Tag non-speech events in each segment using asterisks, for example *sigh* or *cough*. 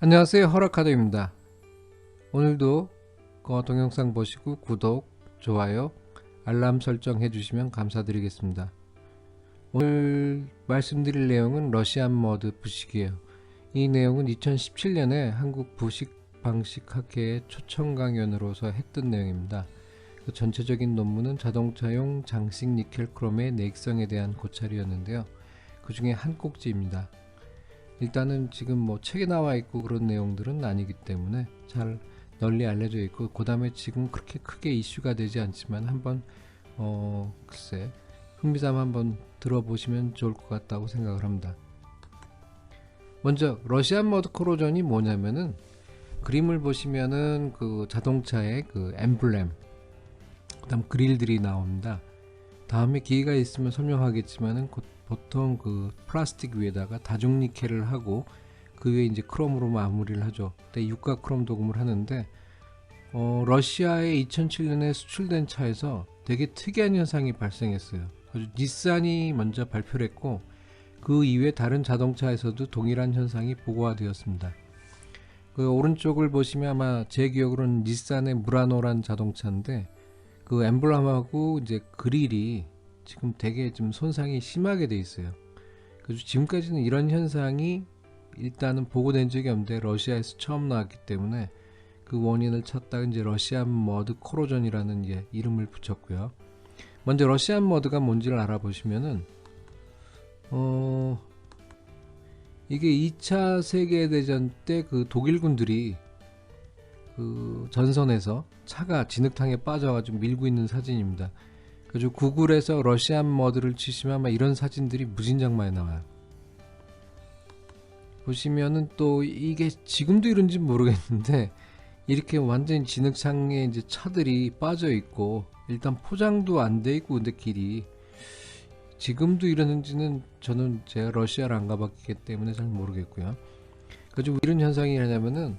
안녕하세요. 허락카드입니다. 오늘도 그 동영상 보시고 구독, 좋아요, 알람 설정 해주시면 감사드리겠습니다. 오늘 말씀드릴 내용은 러시안 머드 부식이에요. 이 내용은 2017년에 한국 부식 방식 학회의 초청 강연으로서 했던 내용입니다. 그 전체적인 논문은 자동차용 장식 니켈 크롬의 내익성에 대한 고찰이었는데요. 그 중에 한 꼭지입니다 일단은 지금 뭐 책에 나와 있고 그런 내용들은 아니기 때문에 잘 널리 알려져 있고 그 다음에 지금 그렇게 크게 이슈가 되지 않지만 한번 어 글쎄 흥미삼아 한번 들어보시면 좋을 것 같다고 생각을 합니다. 먼저 러시안 머드 코로전이 뭐냐면은 그림을 보시면은 그 자동차의 그 엠블렘 그다음 그릴들이 나옵니다. 다음에 기회가 있으면 설명하겠지만은 보통 그 플라스틱 위에다가 다중 니켈을 하고 그 위에 이제 크롬으로 마무리를 하죠. 그때 유가 크롬 도금을 하는데 어, 러시아에 2007년에 수출된 차에서 되게 특이한 현상이 발생했어요. 닛산이 먼저 발표를 했고 그 이외 다른 자동차에서도 동일한 현상이 보고가 되었습니다. 그 오른쪽을 보시면 아마 제 기억으로는 닛산의 무라노란 자동차인데 그 엠블럼하고 이제 그릴이 지금 되게 좀 손상이 심하게 돼 있어요. 그래서 지금까지는 이런 현상이 일단은 보고된 적이 없는데 러시아에서 처음 나왔기 때문에 그 원인을 찾다가 이제 러시안 머드 코로전이라는 예, 이름을 붙였고요. 먼저 러시안 머드가 뭔지를 알아보시면은 어 이게 2차 세계대전 때 그 독일군들이 그 전선에서 차가 진흙탕에 빠져가지고 밀고 있는 사진입니다. 그래서 구글에서 러시안 머드를 치시면 아마 이런 사진들이 무진장 많이 나와요. 보시면은 또 이게 지금도 이런지 모르겠는데 이렇게 완전히 진흙창에 이제 차들이 빠져 있고 일단 포장도 안 돼 있고 근데 길이 지금도 이러는지는 저는 제가 러시아를 안 가봤기 때문에 잘 모르겠고요. 그래서 이런 현상이 일어나면은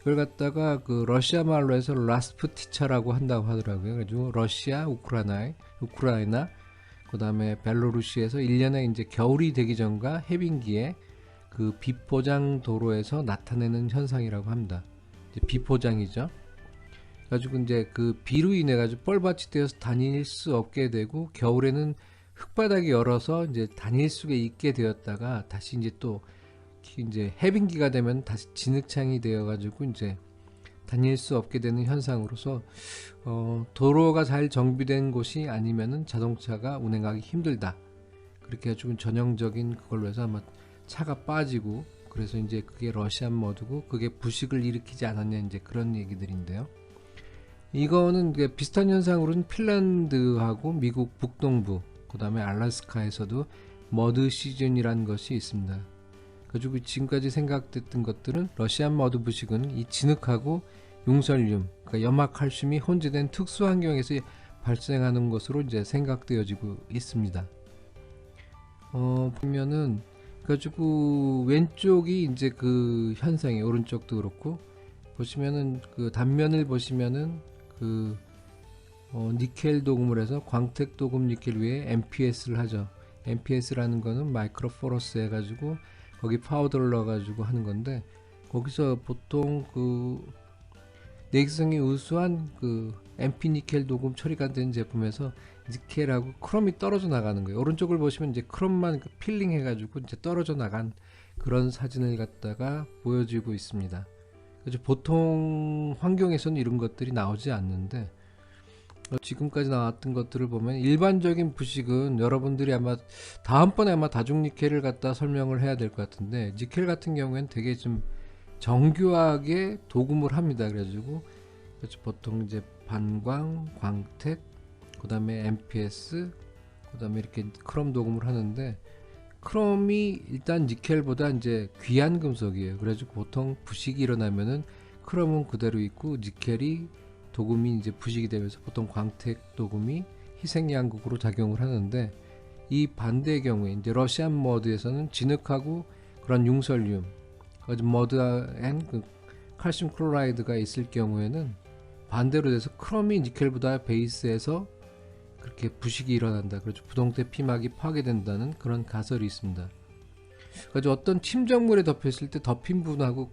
이걸 갖다가 그 러시아 말로 해서 라스푸티차라고 한다고 하더라고요. 그래가지고 러시아, 우크라이나, 우크라이나, 그 다음에 벨로루시에서 1년에 이제 겨울이 되기 전과 해빙기에 그 비포장 도로에서 나타내는 현상이라고 합니다. 비포장이죠. 가지고 이제 그 비로 인해 가지고 뻘밭이 되어서 다닐 수 없게 되고 겨울에는 흙바닥이 열어서 이제 다닐 수가 있게 되었다가 다시 이제 또 이제 해빙기가 되면 다시 진흙창이 되어 가지고 이제 다닐 수 없게 되는 현상으로서 어, 도로가 잘 정비된 곳이 아니면은 자동차가 운행하기 힘들다 그렇게 해가지고 전형적인 그걸로 해서 아마 차가 빠지고 그래서 이제 그게 러시안 머드고 그게 부식을 일으키지 않았냐 이제 그런 얘기들인데요. 이거는 비슷한 현상으로는 핀란드하고 미국 북동부 그 다음에 알라스카에서도 머드 시즌이라는 것이 있습니다. 가지고 지금까지 생각됐던 것들은 러시안 머드 부식은 이 진흙하고 용설륨, 그러니까 염화칼슘이 혼재된 특수 환경에서 발생하는 것으로 이제 생각되어지고 있습니다. 어, 보면은 가지고 왼쪽이 이제 그 현상이 오른쪽도 그렇고 보시면은 그 단면을 보시면은 그 어, 니켈 도금을 해서 광택 도금 니켈 위에 MPS를 하죠. MPS라는 거는 마이크로 포러스 해가지고 거기 파우더를 넣어가지고 하는 건데 거기서 보통 그 내기성이 우수한 그 MP 니켈 도금 처리가 된 제품에서 니켈하고 크롬이 떨어져 나가는 거예요. 오른쪽을 보시면 이제 크롬만 그 필링 해가지고 이제 떨어져 나간 그런 사진을 갖다가 보여주고 있습니다. 그래서 보통 환경에서는 이런 것들이 나오지 않는데 어, 지금까지 나왔던 것들을 보면 일반적인 부식은 여러분들이 아마 다음번에 아마 다중니켈을 갖다 설명을 해야 될 것 같은데 니켈 같은 경우에는 되게 좀 정교하게 도금을 합니다. 그래가지고 보통 이제 반광, 광택, 그 다음에 MPS, 그 다음에 이렇게 크롬 도금을 하는데 크롬이 일단 니켈보다 이제 귀한 금속이에요. 그래가지고 보통 부식이 일어나면은 크롬은 그대로 있고 니켈이 도금이 이제 부식이 되면서 보통 광택 도금이 희생 양극으로 작용을 하는데 이 반대의 경우에 이제 러시안 머드에서는 진흙하고 그런 융설륨, 머드 앤그 칼슘 클로라이드가 있을 경우에는 반대로 돼서 크롬이 니켈보다 베이스에서 그렇게 부식이 일어난다. 그렇죠. 부동태 피막이 파괴된다는 그런 가설이 있습니다. 그래서 어떤 침전물에 덮였을 때 덮인 부분하고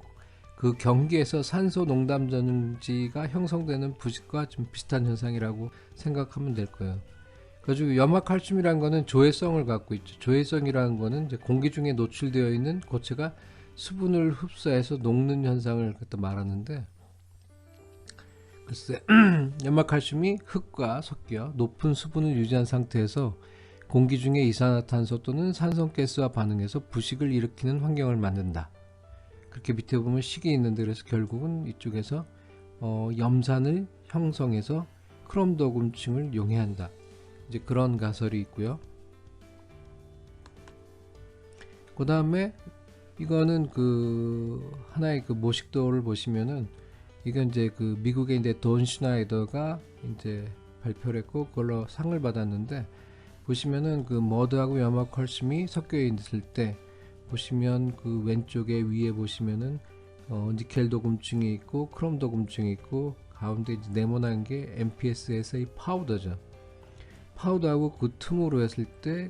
그 경기에서 산소 농담 전지가 형성되는 부식과 좀 비슷한 현상이라고 생각하면 될 거예요. 그래가지고 염화칼슘이라는 거는 조해성을 갖고 있죠. 조해성이라는 거는 공기 중에 노출되어 있는 고체가 수분을 흡수해서 녹는 현상을 갖다 말하는데 글쎄 *clears throat* 염화칼슘이 흙과 섞여 높은 수분을 유지한 상태에서 공기 중에 이산화탄소 또는 산성가스와 반응해서 부식을 일으키는 환경을 만든다. 그렇게 밑에 보면 식이 있는데 그래서 결국은 이쪽에서 어, 염산을 형성해서 크롬도금층을 용해한다. 이제 그런 가설이 있고요. 그 다음에 이거는 그 하나의 그 모식도를 보시면은 이건 이제 그 미국의 이제 돈 슈나이더가 이제 발표를 했고 그걸로 상을 받았는데 보시면은 그 머드하고 염화칼슘이 섞여 있을 때 보시면 그 왼쪽에 위에 보시면은 어, 니켈 도금층이 있고 크롬 도금층이 있고 가운데 이제 네모난 게 MPSS의 파우더죠. 파우더하고 그 틈으로 했을 때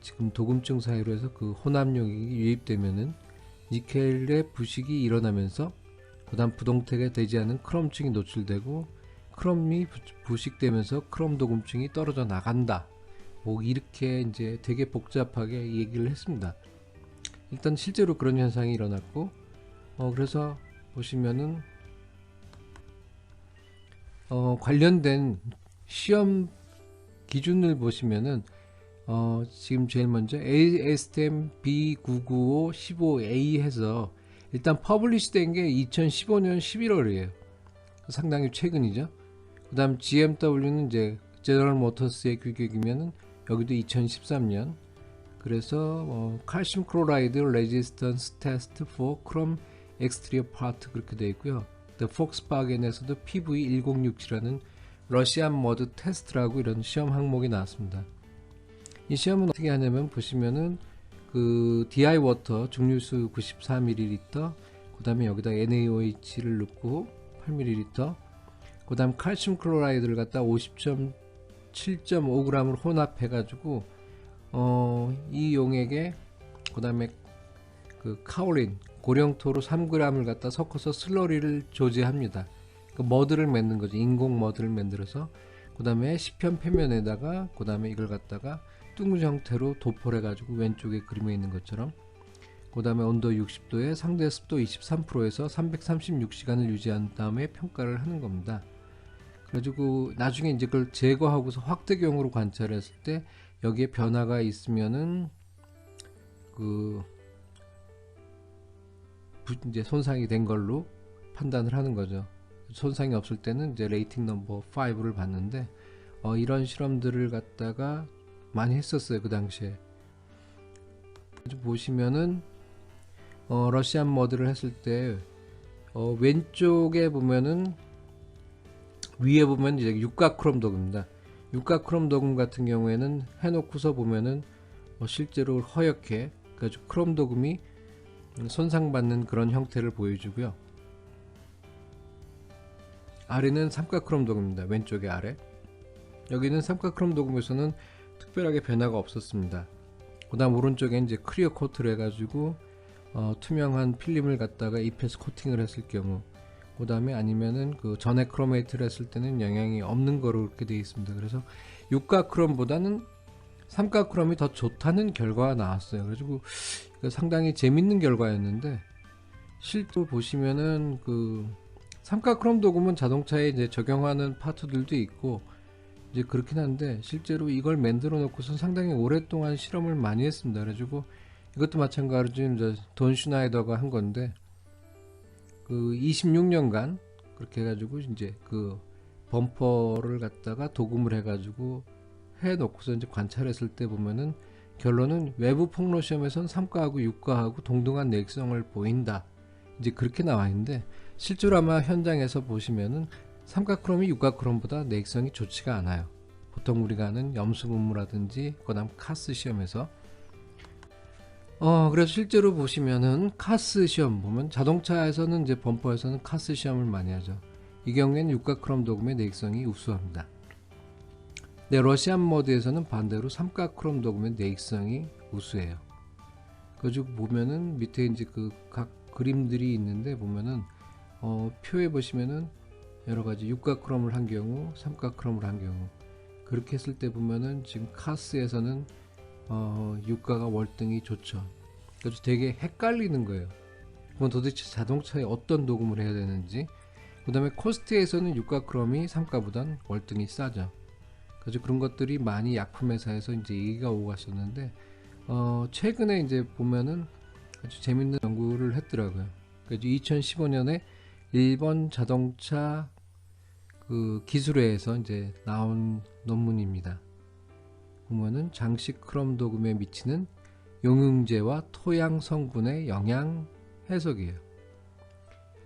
지금 도금층 사이로 해서 그 혼합력이 유입되면은 니켈의 부식이 일어나면서 그다음 부동태가 되지 않은 크롬층이 노출되고 크롬이 부식되면서 크롬 도금층이 떨어져 나간다. 뭐 이렇게 이제 되게 복잡하게 얘기를 했습니다. 일단 실제로 그런 현상이 일어났고 어 그래서 보시면은 어 관련된 시험 기준을 보시면은 어 지금 제일 먼저 ASTM B995 15A 해서 일단 퍼블리시 된 게 2015년 11월이에요. 상당히 최근이죠. 그 다음 GMW는 이제 제너럴 모터스의 규격이면은 여기도 2013년 그래서 어, 칼슘 클로라이드 레지스턴스 테스트 for chrome exterior part 그렇게 되어 있고요. The 폭스바겐에서도 PV1067라는 러시안 머드 테스트라고 이런 시험 항목이 나왔습니다. 이 시험은 어떻게 하냐면 보시면은 그 DI 워터 증류수 94ml 그 다음에 여기다 NaOH를 넣고 8ml 그 다음 칼슘 클로라이드를 갖다 50.7.5g을 혼합해 가지고 어, 이 용액에 그 다음에 그 카올린 고령토로 3g을 갖다 섞어서 슬러리를 조제합니다. 그 머드를 맺는 거죠. 인공 머드를 만들어서 그 다음에 시편 표면에다가 그 다음에 이걸 갖다가 둥근 형태로 도포를 해가지고 왼쪽에 그림에 있는 것처럼 그 다음에 온도 60도에 상대 습도 23%에서 336시간을 유지한 다음에 평가를 하는 겁니다. 그래가지고 나중에 이제 그걸 제거하고서 확대경으로 관찰했을 때 여기에 변화가 있으면은 그 이제 손상이 된 걸로 판단을 하는 거죠. 손상이 없을 때는 이제 레이팅 넘버 5를 봤는데 어, 이런 실험들을 갖다가 많이 했었어요 그 당시에. 보시면은 어, 러시안 머드를 했을 때 어, 왼쪽에 보면은 위에 보면 이제 육각 크롬 도금입니다. 육각 크롬 도금 같은 경우에는 해놓고서 보면은 뭐 실제로 허옇게 그래서 크롬 도금이 손상받는 그런 형태를 보여주고요. 아래는 삼각 크롬 도금입니다. 왼쪽에 아래. 여기는 삼각 크롬 도금에서는 특별하게 변화가 없었습니다. 그 다음 오른쪽에 이제 클리어 코트를 해가지고 어, 투명한 필름을 갖다가 입에서 코팅을 했을 경우 그 다음에 아니면은 그 전에 크로메이트를 했을 때는 영향이 없는 거로 그렇게 되어 있습니다. 그래서 육각 크롬보다는 삼각 크롬이 더 좋다는 결과가 나왔어요. 그래가지고 상당히 재밌는 결과였는데 실제로 보시면은 그 삼각 크롬 도금은 자동차에 이제 적용하는 파트들도 있고 이제 그렇긴 한데 실제로 이걸 만들어 놓고서 상당히 오랫동안 실험을 많이 했습니다. 그래가지고 이것도 마찬가지로 이제 돈 슈나이더가 한 건데 그 26년간 그렇게 해가지고 이제 그 범퍼를 갖다가 도금을 해가지고 해놓고서 이제 관찰했을 때 보면은 결론은 외부 폭로 시험에선 3가하고 6가하고 동등한 내성을 보인다. 이제 그렇게 나와 있는데 실제로 아마 현장에서 보시면은 삼각크롬이 육각크롬보다 내성이 좋지가 않아요. 보통 우리가 하는 염수 분무라든지 그다음 카스 시험에서 어, 그래서 실제로 보시면은 카스 시험 보면 자동차에서는 이제 범퍼에서는 카스 시험을 많이 하죠. 이 경우에는 육각 크롬 도금의 내익성이 우수합니다. 네, 러시안 모드에서는 반대로 삼각 크롬 도금의 내익성이 우수해요. 그래가지고 보면은 밑에 이제 그 각 그림들이 있는데 보면은 어, 표에 보시면은 여러 가지 육각 크롬을 한 경우, 삼각 크롬을 한 경우 그렇게 했을 때 보면은 지금 카스에서는 어, 유가가 월등히 좋죠. 그래서 되게 헷갈리는 거예요. 그건 도대체 자동차에 어떤 도금을 해야 되는지. 그 다음에 코스트에서는 유가 크롬이 삼가보단 월등히 싸죠. 그래서 그런 것들이 많이 약품회사에서 이제 얘기가 오고 갔었는데, 어, 최근에 이제 보면은 아주 재밌는 연구를 했더라고요. 그래서 2015년에 일본 자동차 그 기술회에서 이제 나온 논문입니다. 보면은 장식 크롬 도금에 미치는 용융제와 토양 성분의 영향 해석이에요.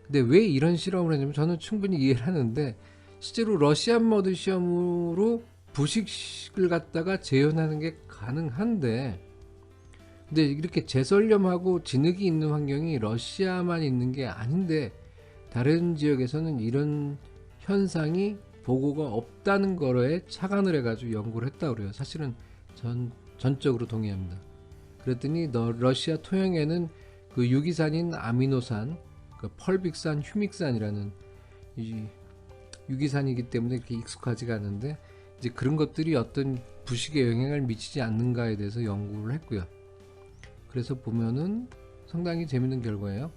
근데 왜 이런 실험을 했냐면 저는 충분히 이해를 하는데 실제로 러시안 머드 시험으로 부식을 갖다가 재현하는 게 가능한데 근데 이렇게 재설염하고 진흙이 있는 환경이 러시아만 있는 게 아닌데 다른 지역에서는 이런 현상이 보고가 없다는 거에 착안을 해가지고 연구를 했다고 그래요. 사실은 전 전적으로 동의합니다. 그랬더니 너 러시아 토양에는 그 유기산인 아미노산, 그 펄빅산, 휴믹산이라는 이 유기산이기 때문에 이렇게 익숙하지가 않은데 이제 그런 것들이 어떤 부식에 영향을 미치지 않는가에 대해서 연구를 했고요. 그래서 보면은 상당히 재밌는 결과예요.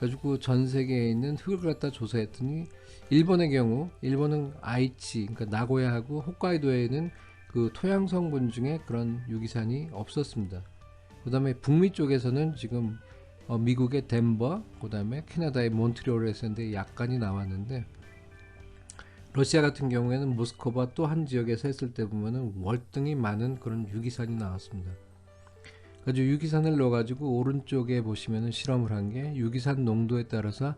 가지고 전 세계에 있는 흙을 갖다 조사했더니 일본의 경우 일본은 아이치 그러니까 나고야하고 홋카이도에는 그 토양 성분 중에 그런 유기산이 없었습니다. 그다음에 북미 쪽에서는 지금 어, 미국의 덴버, 그다음에 캐나다의 몬트리올에서 인데 약간이 나왔는데 러시아 같은 경우에는 모스크바 또 한 지역에서 했을 때 보면은 월등히 많은 그런 유기산이 나왔습니다. 가지고 유기산을 넣어가지고 오른쪽에 보시면은 실험을 한 게 유기산 농도에 따라서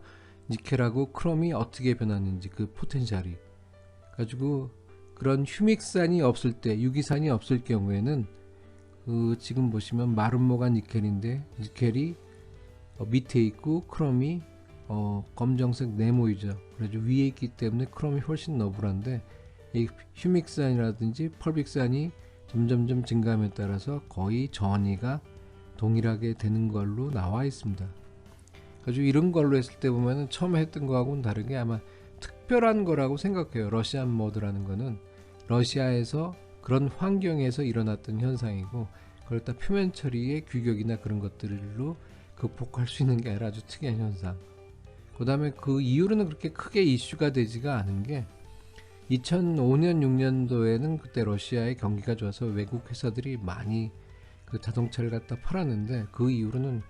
니켈하고 크롬이 어떻게 변하는지 그 포텐셜이 가지고 그런 휴믹산이 없을 때 유기산이 없을 경우에는 그 지금 보시면 마름모가 니켈인데 니켈이 어 밑에 있고 크롬이 어 검정색 네모이죠. 그래서 위에 있기 때문에 크롬이 훨씬 너블한데 이 휴믹산이라든지 펄빅산이 점점점 증가함에 따라서 거의 전이가 동일하게 되는 걸로 나와 있습니다. 아주 이런 걸로 했을 때 보면은 처음에 했던 거하고는 다르게 아마 특별한 거라고 생각해요. 러시안 모드라는 거는 러시아에서 그런 환경에서 일어났던 현상이고 그걸 다 표면 처리의 규격이나 그런 것들로 극복할 수 있는 게 아니라 아주 특이한 현상. 그 다음에 그 이후로는 그렇게 크게 이슈가 되지가 않은 게 2005년 6년도에는 그때 러시아의 경기가 좋아서 외국 회사들이 많이 그 자동차를 갖다 팔았는데 그 이후로는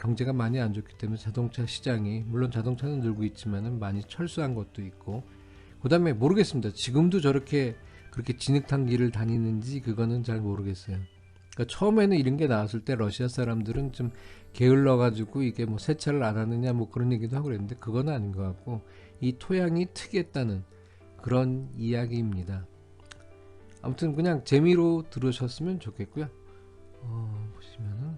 경제가 많이 안 좋기 때문에 자동차 시장이 물론 자동차는 늘고 있지만은 많이 철수한 것도 있고 그다음에 모르겠습니다. 지금도 저렇게 그렇게 진흙탕 길을 다니는지 그거는 잘 모르겠어요. 그러니까 처음에는 이런 게 나왔을 때 러시아 사람들은 좀 게을러 가지고 이게 뭐 세차를 안 하느냐 뭐 그런 얘기도 하고 그랬는데 그건 아닌 것 같고 이 토양이 특이했다는 그런 이야기입니다. 아무튼 그냥 재미로 들으셨으면 좋겠고요. 어, 보시면은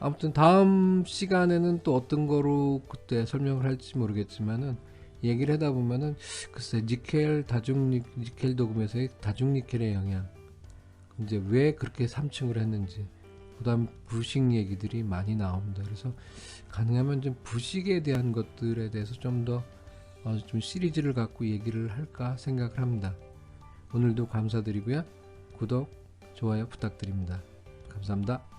아무튼 다음 시간에는 또 어떤 거로 그때 설명을 할지 모르겠지만은 얘기를 하다 보면은 글쎄 니켈 다중 니- 니켈 도금에서의 다중 니켈의 영향 이제 왜 그렇게 3층을 했는지 그다음 부식 얘기들이 많이 나옵니다. 그래서 가능하면 좀 부식에 대한 것들에 대해서 좀더 어, 좀 시리즈를 갖고 얘기를 할까 생각을 합니다. 오늘도 감사드리고요. 구독, 좋아요 부탁드립니다. 감사합니다.